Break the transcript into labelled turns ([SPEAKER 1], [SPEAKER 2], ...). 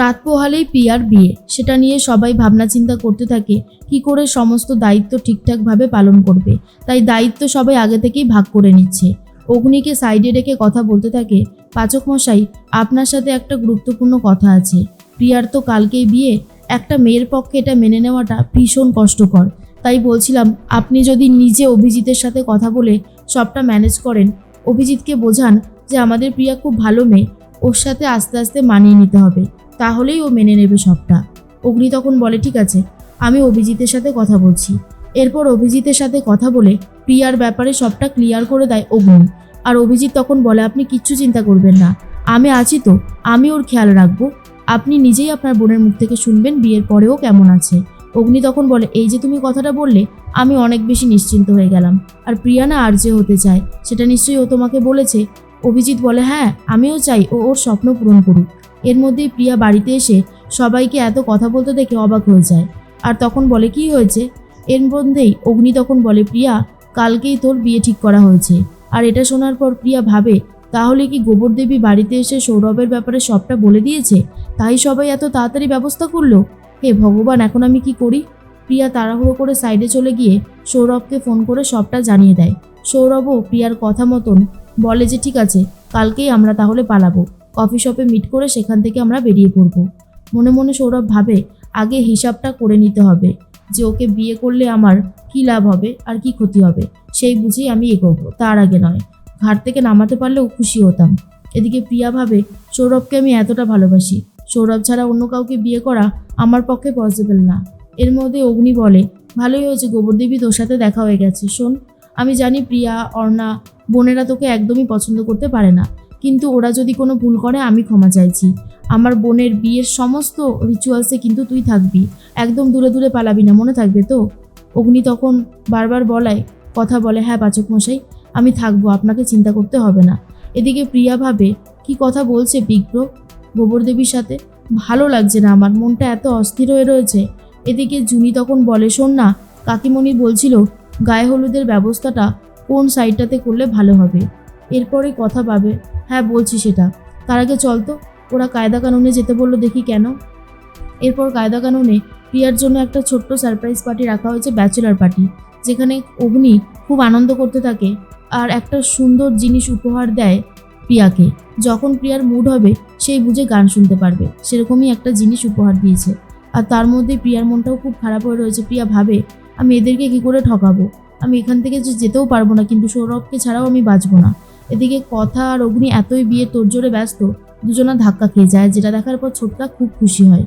[SPEAKER 1] রাত পোহালেই প্রিয়ার বিয়ে। সেটা নিয়ে সবাই ভাবনা চিন্তা করতে থাকে, কি করে সমস্ত দায়িত্ব ঠিকঠাকভাবে পালন করবে। তাই দায়িত্ব সবাই আগে থেকেই ভাগ করে নিচ্ছে। অগ্নিকে সাইডে রেখে কথা বলতে থাকে, পাচক মশাই, আপনার সাথে একটা গুরুত্বপূর্ণ কথা আছে। প্রিয়ার তো কালকেই বিয়ে, একটা মেয়ের পক্ষে এটা মেনে নেওয়াটা ভীষণ কষ্টকর। তাই বলছিলাম, আপনি যদি নিজে অভিজিতের সাথে কথা বলে সবটা ম্যানেজ করেন, অভিজিৎকে বোঝান যে আমাদের প্রিয়া খুব ভালো মেয়ে, ওর সাথে আস্তে আস্তে মানিয়ে নিতে হবে। তাহলেই ও মেনে নেবে সবটা। অগ্নি তখন বলে, ঠিক আছে, আমি অভিজিতের সাথে কথা বলছি। এরপর অভিজিতের সাথে কথা বলে প্রিয়ার ব্যাপারে সবটা ক্লিয়ার করে দেয় অগ্নি। আর অভিজিৎ তখন বলে, আপনি কিচ্ছু চিন্তা করবেন না। আমি আছি তো, আমি ওর খেয়াল রাখব। আপনি নিজেই আপনার বোনের মুখ থেকে শুনবেন, বিয়ের পরেও কেমন আছে। অগ্নি তখন বলে, এই যে তুমি কথাটা বললে, আমি অনেক বেশি নিশ্চিন্ত হয়ে গেলাম। আর প্রিয়া না আর যে হতে চায়, সেটা নিশ্চয়ই ও তোমাকে বলেছে। অভিজিৎ বলে হ্যাঁ আমিও চাই ও ওর স্বপ্ন পূরণ করুক। এর মধ্যেই প্রিয়া বাড়িতে এসে সবাইকে এত কথা বলতে দেখে অবাক হয়ে যায়। আর তখন বলে, কি হয়েছে? এর মধ্যেই অগ্নি তখন বলে, প্রিয়া, কালকেই তোর বিয়ে ঠিক করা হয়েছে। আর এটা শোনার পর প্রিয়া ভাবে, তাহলে কি গোবর দেবী বাড়িতে এসে সৌরভের ব্যাপারে সবটা বলে দিয়েছে? তাই সবাই এত তাড়াতাড়ি ব্যবস্থা করল? হে ভগবান, এখন আমি কি করি? প্রিয়া তাড়াহুড়ো করে সাইডে চলে গিয়ে সৌরভকে ফোন করে সবটা জানিয়ে দেয়। সৌরভও প্রিয়ার কথা মতন বলে যে, ঠিক আছে, কালকেই আমরা তাহলে পালাবো। কফি শপে মিট করে সেখান থেকে আমরা বেরিয়ে পড়ব। মনে মনে সৌরভ ভাবে, আগে হিসাবটা করে নিতে হবে যে, ওকে বিয়ে করলে আমার কী লাভ হবে আর কি ক্ষতি হবে, সেই বুঝেই আমি এগোবো। তার আগে নয়। ঘাট থেকে নামাতে পারলেও খুশি হতাম। এদিকে প্রিয়া ভাবে, সৌরভকে আমি এতটা ভালোবাসি। সৌরভ ছাড়া অন্য কাউকে বিয়ে করা আমার পক্ষে পসিবল না। এর মধ্যে অগ্নি বলে, ভালোই হয়েছে গোবরদেবী তোর সাথে দেখা হয়ে গেছে। শোন আমি জানি প্রিয়া, অর্ণা, বোনেরা তোকে একদমই পছন্দ করতে পারে না। কিন্তু ওরা যদি কোনো ভুল করে, আমি ক্ষমা চাইছি। আমার বোনের বিয়ের সমস্ত রিচুয়ালসে কিন্তু তুই থাকবি। একদম দূরে দূরে পালাবি না, মনে থাকবে তো? অগ্নি তখন বারবার বলায়, কথা বলে হ্যাঁ পাচক মশাই, আমি থাকব, আপনাকে চিন্তা করতে হবে না। এদিকে প্রিয়া ভাবে, কি কথা বলছে বিগ্র? গোবরদেবীর সাথে? ভালো লাগছে না আমার, মনটা এত অস্থির হয়ে রয়েছে। এদিকে জুনি তখন বলে, শোন না, কাকিমণি বলছিল গায়ে হলুদের ব্যবস্থাটা কোন সাইডটাতে করলে ভালো হবে? এরপরে কথা পাবে। হ্যাঁ বলছি সেটা। তার আগে চল তো, ওরা কায়দা কানুনে যেতে বলল দেখি কেন। এরপর কায়দা কানুনে প্রিয়ার জন্য একটা ছোট্ট সারপ্রাইজ পার্টি রাখা হয়েছে ব্যাচেলার পার্টি যেখানে অগ্নি খুব আনন্দ করতে থাকে আর একটা সুন্দর জিনিস উপহার দেয় প্রিয়াকে। যখন প্রিয়ার মুড হবে, সেই বুঝে গান শুনতে পারবে। সেরকমই একটা জিনিস উপহার দিয়েছে। আর তার মধ্যে প্রিয়ার মনটাও খুব খারাপ হয়ে রয়েছে। প্রিয়া ভাবে আমি এদেরকে কী করে ঠকাবো? আমি এখান থেকে যে যেতেও পারব না, কিন্তু সৌরভকে ছাড়াও আমি বাঁচবো না। এদিকে কথা আর অগ্নি এতই বিয়ে তোড়জোড়ে ব্যস্ত, দুজনা ধাক্কা খেয়ে যায়, যেটা দেখার পর ছোটটা খুব খুশি হয়।